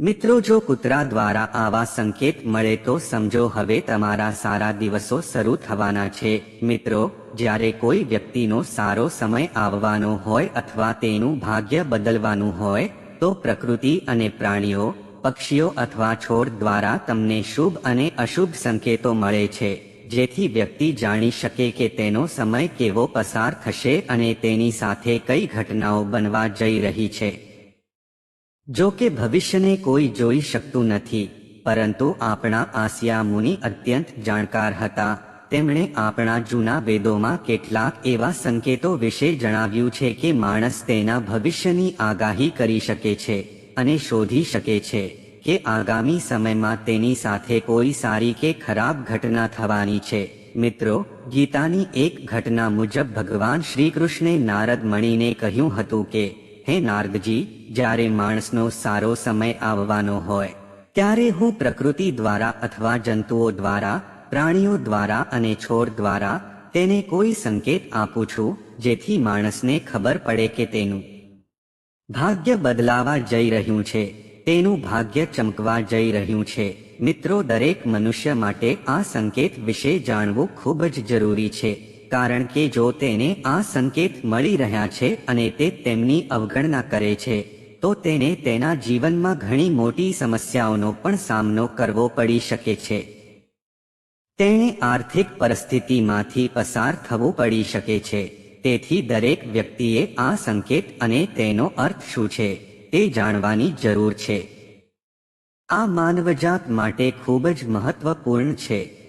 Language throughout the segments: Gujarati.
મિત્રો, જો કૂતરા દ્વારા આવા સંકેત મળે તો સમજો, હવે તમારા સારા દિવસો શરૂ થવાના છે. મિત્રો, જ્યારે કોઈ વ્યક્તિનો સારો સમય આવવાનો હોય અથવા તેનું ભાગ્ય બદલવાનું હોય, તો પ્રકૃતિ અને પ્રાણીઓ, પક્ષીઓ અથવા છોડ દ્વારા તમને શુભ અને અશુભ સંકેતો મળે છે. જેથી વ્યક્તિ જાણી શકે કે તેનો સમય કેવો પસાર થશે અને તેની સાથે કઈ ઘટનાઓ બનવા જઈ રહી છે. જો કે ભવિષ્યને કોઈ જોઈ શકતું નથી, પરંતુ આપણા આસિયા મુનિ અત્યંત જાણકાર હતા. તેમણે આપણા જૂના વેદોમાં કેટલાક એવા સંકેતો વિશે જણાવ્યું છે કે માણસ તેના ભવિષ્યની આગાહી કરી શકે છે અને શોધી શકે છે કે આગામી સમયમાં તેની સાથે કોઈ સારી કે ખરાબ ઘટના થવાની છે. મિત્રો, ગીતાની એક ઘટના મુજબ ભગવાન શ્રી કૃષ્ણે નારદ મણીને કહ્યું હતું કે હે નારદજી, જ્યારે માણસનો સારો સમય આવવાનો હોય, ત્યારે હું પ્રકૃતિ દ્વારા અથવા જંતુઓ દ્વારા, પ્રાણીઓ દ્વારા અને છોડ દ્વારા તેને કોઈ સંકેત આપું છું, જેથી માણસને ખબર પડે કે તેનું ભાગ્ય બદલાવા જઈ રહ્યું છે, તેનું ભાગ્ય ચમકવા જઈ રહ્યું છે. મિત્રો, દરેક મનુષ્ય માટે આ સંકેત વિશે જાણવું ખૂબ જ જરૂરી છે. કારણ કે જો તેને આ સંકેત મળી રહ્યા છે અને તે તેમની અવગણના કરે છે, તો તેને તેના જીવનમાં ઘણી મોટી સમસ્યાઓનો પણ સામનો કરવો પડી શકે છે. તેણે આર્થિક પરિસ્થિતિમાંથી પસાર થવું પડી શકે છે. તેથી દરેક વ્યક્તિએ આ સંકેત અને તેનો અર્થ શું છે તે જાણવાની જરૂર છે. આ માનવજાત માટે ખૂબ જ મહત્વપૂર્ણ છે.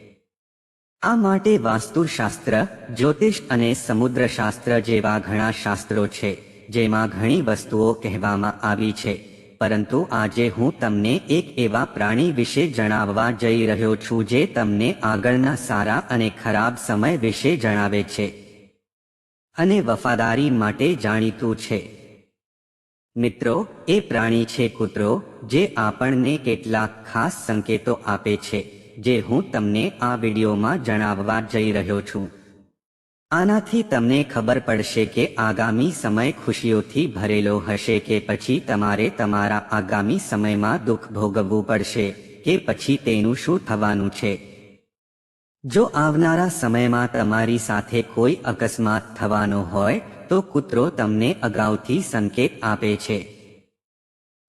આ માટે વાસ્તુશાસ્ત્ર, જ્યોતિષ અને સમુદ્રશાસ્ત્ર જેવા ઘણા શાસ્ત્રો છે, જેમાં ઘણી વસ્તુઓ કહેવામાં આવી છે. પરંતુ આજે હું તમને એક એવા પ્રાણી વિશે જણાવવા જઈ રહ્યો છું જે તમને આગળના સારા અને ખરાબ સમય વિશે જણાવે છે અને વફાદારી માટે જાણીતું છે. મિત્રો, એ પ્રાણી છે કૂતરો, જે આપણને કેટલાક ખાસ સંકેતો આપે છે. જે હું તમને આ વિડીયોમાં જણાવવા જઈ રહ્યો છું. આનાથી તમને ખબર પડશે કે આગામી સમય ખુશીઓથી ભરેલો હશે કે પછી તમારે તમારા આગામી સમયમાં દુઃખ ભોગવવું પડશે, કે પછી તેનું શું થવાનું છે. જો આવનારા સમયમાં તમારી સાથે કોઈ અકસ્માત થવાનો હોય, તો કૂતરો તમને અગાઉથી સંકેત આપે છે.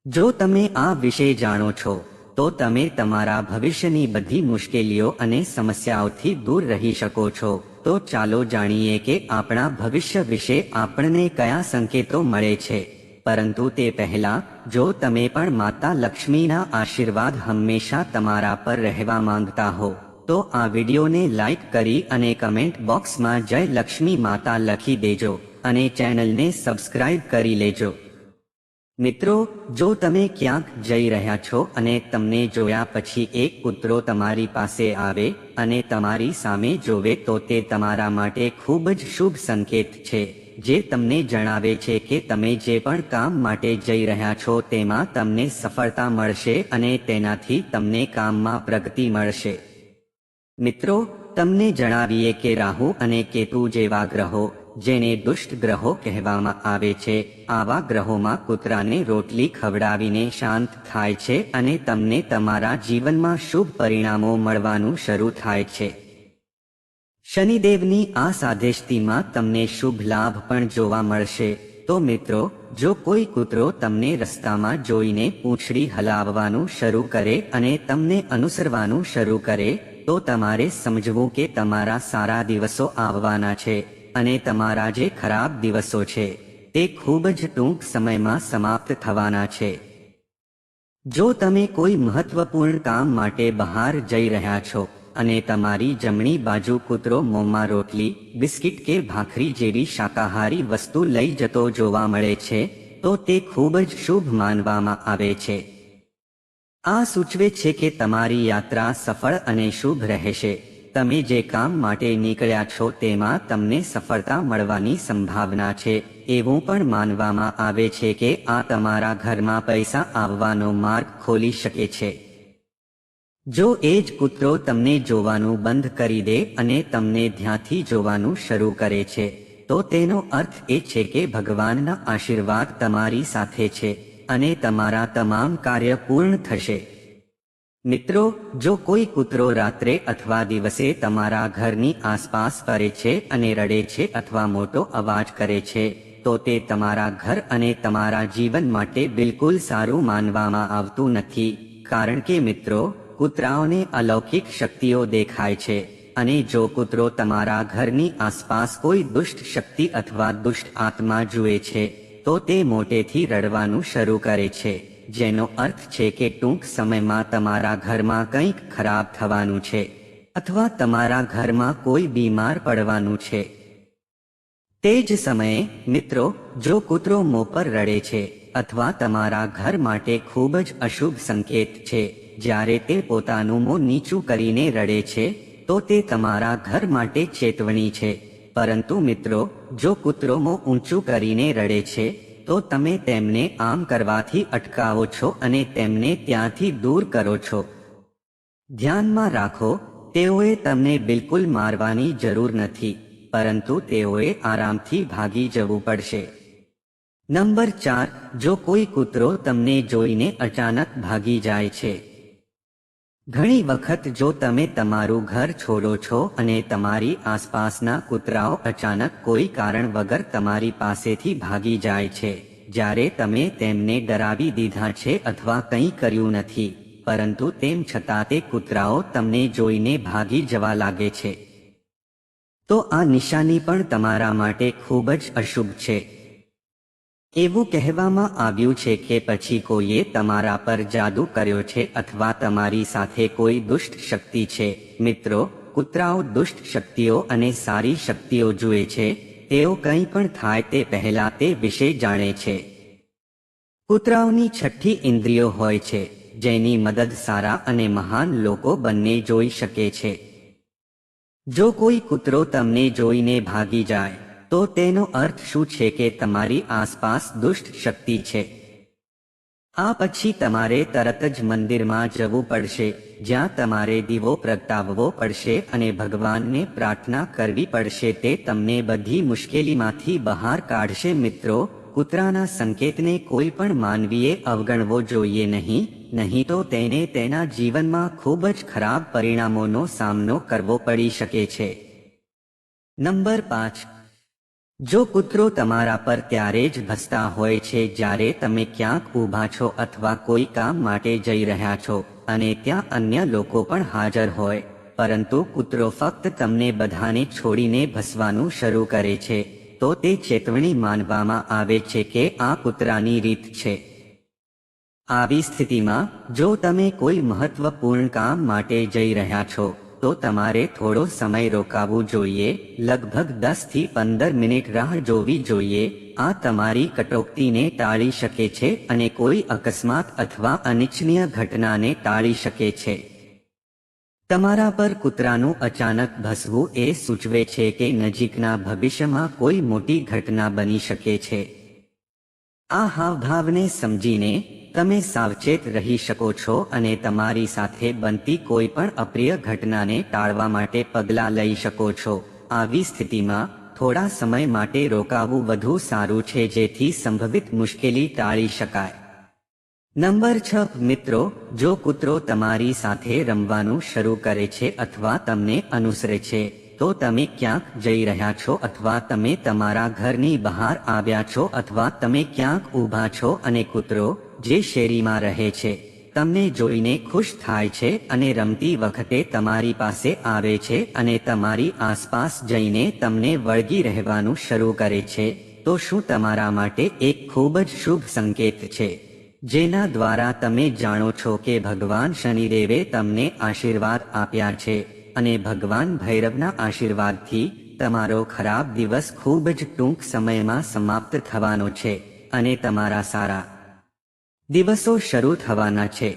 જો તમે આ વિશે જાણો છો તો તમે તમારા ભવિષ્યની બધી મુશ્કેલીઓ અને સમસ્યાઓથી દૂર રહી શકો છો. તો ચાલો જાણીએ કે આપણા ભવિષ્ય વિશે આપણને કયા સંકેતો મળે છે. પરંતુ તે પહેલા, જો તમે પણ માતા લક્ષ્મીના આશીર્વાદ હંમેશા તમારા પર રહેવા માંગતા હો, તો આ વિડીયોને લાઈક કરી અને કમેન્ટ બોક્સમાં જય લક્ષ્મી માતા લખી દેજો અને ચેનલને સબસ્ક્રાઇબ કરી લેજો. મિત્રો, જો તમે ક્યાંક જઈ રહ્યા છો અને તમને જોયા પછી એક કૂતરો તમારી પાસે આવે અને તમારી સામે જોવે તો તે તમારા માટે ખૂબ જ શુભ સંકેત છે. જે તમને જણાવે છે કે તમે જે પણ કામ માટે જઈ રહ્યા છો તેમાં તમને સફળતા મળશે અને તેનાથી તમને કામમાં પ્રગતિ મળશે. મિત્રો, તમને જણાવીએ કે રાહુ અને કેતુ જેવા ગ્રહો જેને દુષ્ટ ગ્રહો કહેવામાં આવે છે. આવા ગ્રહોમાં કૂતરાને રોટલી ખવડાવીને શાંત થાય છે અને તમને તમારા જીવનમાં શુભ પરિણામો મળવાનું શરૂ થાય છે. શનિદેવની આ સાધેશતીમાં તમને શુભ લાભ પણ જોવા મળશે. તો મિત્રો, જો કોઈ કૂતરો તમને રસ્તામાં જોઈને પૂંછડી હલાવવાનું શરૂ કરે અને તમને અનુસરવાનું શરૂ કરે, તો તમારે સમજવું કે તમારા સારા દિવસો આવવાના છે. અને તમારા જે ખરાબ દિવસો છે, તે ખૂબ જ ટૂંક સમયમાં સમાપ્ત થવાના છે. જો તમે કોઈ મહત્વપૂર્ણ કામ માટે બહાર જઈ રહ્યા છો અને તમારી જમણી બાજુ કૂતરો મોંમાં રોટલી, બિસ્કિટ કે ભાખરી જેવી શાકાહારી વસ્તુ લઈ જતો જોવા મળે છે, તો તે ખૂબ જ શુભ માનવામાં આવે છે. આ સૂચવે છે કે તમારી યાત્રા સફળ અને શુભ રહેશે. તમે જે કામ માટે નીકળ્યા છો તેમાં તમને સફળતા મળવાની સંભાવના છે. એવું પણ માનવામાં આવે છે કે આ તમારા ઘરમાં પૈસા આવવાનો માર્ગ ખોલી શકે છે. જો એ જ કૂતરો તમને જોવાનું બંધ કરી દે અને તમને ધ્યાનથી જોવાનું શરૂ કરે છે, તો તેનો અર્થ એ છે કે ભગવાનના આશીર્વાદ તમારી સાથે છે અને તમારા તમામ કાર્ય પૂર્ણ થશે. મિત્રો, જો કોઈ કૂતરો રાત્રે અથવા દિવસે તમારા ઘરની આસપાસ ફરે છે અને રડે છે અથવા મોટો અવાજ કરે છે, તો તે તમારા ઘર અને તમારા જીવન માટે બિલકુલ સારું માનવામાં આવતું નથી. કારણ કે મિત્રો, કૂતરાઓને અલૌકિક શક્તિઓ દેખાય છે અને જો કૂતરો તમારા ઘરની આસપાસ કોઈ દુષ્ટ શક્તિ અથવા દુષ્ટ આત્મા જુએ છે, તો તે મોટેથી રડવાનું શરૂ કરે છે. જેનો અર્થ છે કે ટૂંક સમયમાં તમારા ઘરમાં કંઈક ખરાબ થવાનું છે અથવા તમારા ઘરમાં કોઈ બીમાર પડવાનું છે. તે જ સમયે, મિત્રો, જો કૂતરો મોં પર રડે છે અથવા તમારા ઘર માટે ખૂબ જ અશુભ સંકેત છે, જ્યારે તે પોતાનું મોં નીચું કરીને રડે છે, તો તે તમારા ઘર માટે ચેતવણી છે. પરંતુ મિત્રો, જો કૂતરો મોં ઊંચું કરીને રડે છે તો તમે તેમને આમ કરવાથી અટકાવો છો અને તેમને ત્યાંથી દૂર કરો છો. ધ્યાનમાં રાખો, તેઓએ તમને બિલકુલ મારવાની જરૂર નથી, પરંતુ તેઓએ આરામથી ભાગી જવું પડશે. નંબર ચાર, જો કોઈ કૂતરો તમને જોઈને અચાનક ભાગી જાય છે ઘણી વખત જો તમે તમારું ઘર છોડો છો અને તમારી આસપાસના કૂતરાઓ અચાનક કોઈ કારણ વગર તમારી પાસેથી ભાગી જાય છે, જ્યારે તમે તેમને ડરાવી દીધા છે અથવા કંઈ કર્યું નથી, પરંતુ તેમ છતાં તે કૂતરાઓ તમને જોઈને ભાગી જવા લાગે છે. તો આ નિશાની પણ તમારા માટે ખૂબ જ અશુભ છે. એવું કહેવામાં આવ્યું છે કે પછી કોઈએ તમારા પર જાદુ કર્યો છે અથવા તમારી સાથે કોઈ દુષ્ટ શક્તિ છે. મિત્રો, કૂતરાઓ દુષ્ટ શક્તિઓ અને સારી શક્તિઓ જુએ છે. તેઓ કંઈ પણ થાય તે પહેલા તે વિશે જાણે છે. કૂતરાઓની છઠ્ઠી ઇન્દ્રિયો હોય છે, જેની મદદ સારા અને મહાન લોકો બંને જોઈ શકે છે. જો કોઈ કૂતરો તમને જોઈને ભાગી જાય તો તેનો અર્થ શું છે કે તમારી આસપાસ દુષ્ટ શક્તિ છે? આ પછી તમારે તરત જ મંદિરમાં જવું પડશે, જ્યાં તમારે દીવો પ્રગટાવવો પડશે અને ભગવાનને પ્રાર્થના કરવી પડશે. તે તમને બધી મુશ્કેલીમાંથી બહાર કાઢશે. મિત્રો, કૂતરાના સંકેતને કોઈ પણ માનવીએ અવગણવો જોઈએ નહીં નહીં તો તેને તેના જીવનમાં ખૂબ જ ખરાબ પરિણામોનો સામનો કરવો પડી શકે છે. નંબર પાંચ. જો કૂતરો તમારા પર ત્યારે જ ભસતા હોય છે જ્યારે તમે ક્યાંક ઊભા છો અથવા કોઈ કામ માટે જઈ રહ્યા છો અને ત્યાં અન્ય લોકો પણ હાજર હોય, પરંતુ કૂતરો ફક્ત તમને બધાને છોડીને ભસવાનું શરૂ કરે છે, તો તે ચેતવણી માનવામાં આવે છે કે આ કૂતરાની રીત છે. આવી સ્થિતિમાં, જો તમે કોઈ મહત્વપૂર્ણ કામ માટે જઈ રહ્યા છો તો તમારે થોડો સમય રોકાવું જોઈએ. લગભગ દસથી પંદર મિનિટ રાહ જોવી જોઈએ. આ તમારી કટોકટીને ટાળી શકે છે અને કોઈ અકસ્માત અથવા અનિચ્છનીય ઘટનાને ટાળી શકે છે. તમારા પર કૂતરાનું અચાનક ભસવું એ સૂચવે છે કે નજીકના ભવિષ્યમાં કોઈ મોટી ઘટના બની શકે છે. આ હાવભાવને સમજીને તમે સાવચેત રહી શકો છો અને તમારી સાથે બનતી કોઈ પણ અપ્રિય ઘટનાને ટાળવા માટે પગલાં લઈ શકો છો. આવી સ્થિતિમાં, થોડા સમય માટે રોકાવું વધુ સારું છે જેથી સંભવિત મુશ્કેલી ટાળી શકાય. નંબર છ, મિત્રો, જો કૂતરો તમારી સાથે રમવાનું શરૂ કરે છે અથવા તમને અનુસરે છે તો તમે ક્યાંક જઈ રહ્યા છો અથવા તમે તમારા ઘરની બહાર આવ્યા છો અથવા તમે ક્યાંક ઊભા છો અને કૂતરો જે શેરીમાં રહે છે, તમને જોઈને ખુશ થાય છે અને રમતી વખતે તમારી પાસે આવે છે અને તમારી આસપાસ જઈને તમને વળગી રહેવાનું શરૂ કરે છે, તો શું તમારા માટે એક ખૂબ જ શુભ સંકેત છે, જેના દ્વારા તમે જાણો છો કે ભગવાન શનિદેવે તમને આશીર્વાદ આપ્યા છે. અને ભગવાન ભૈરવના આશીર્વાદથી તમારો ખરાબ દિવસ ખૂબ જ ટૂંક સમયમાં સમાપ્ત થવાનો છે અને તમારા સારા દિવસો શરૂ થવાના છે.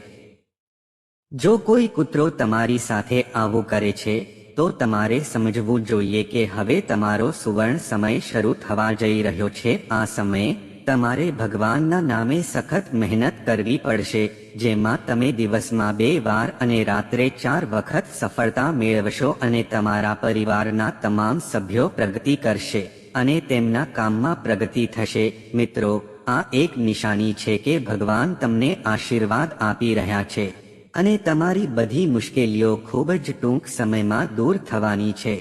જો કોઈ કૂતરો તમારી સાથે આવું કરે છે, તો તમારે સમજવું જોઈએ કે હવે તમારો સુવર્ણ સમય શરૂ થવા જઈ રહ્યો છે. આ સમયે તમારે ભગવાનના નામે સખત મહેનત કરવી પડશે, જેમાં તમે દિવસમાં બે વાર અને રાત્રે ચાર વખત સફળતા મેળવશો અને તમારા પરિવારના તમામ સભ્યો પ્રગતિ કરશે, અને તેમના કામમાં પ્રગતિ થશે. મિત્રો, આ એક નિશાની છે કે ભગવાન તમને આશીર્વાદ આપી રહ્યા છે, અને તમારી બધી મુશ્કેલીઓ ખૂબ જ ટૂંક સમયમાં દૂર થવાની છે.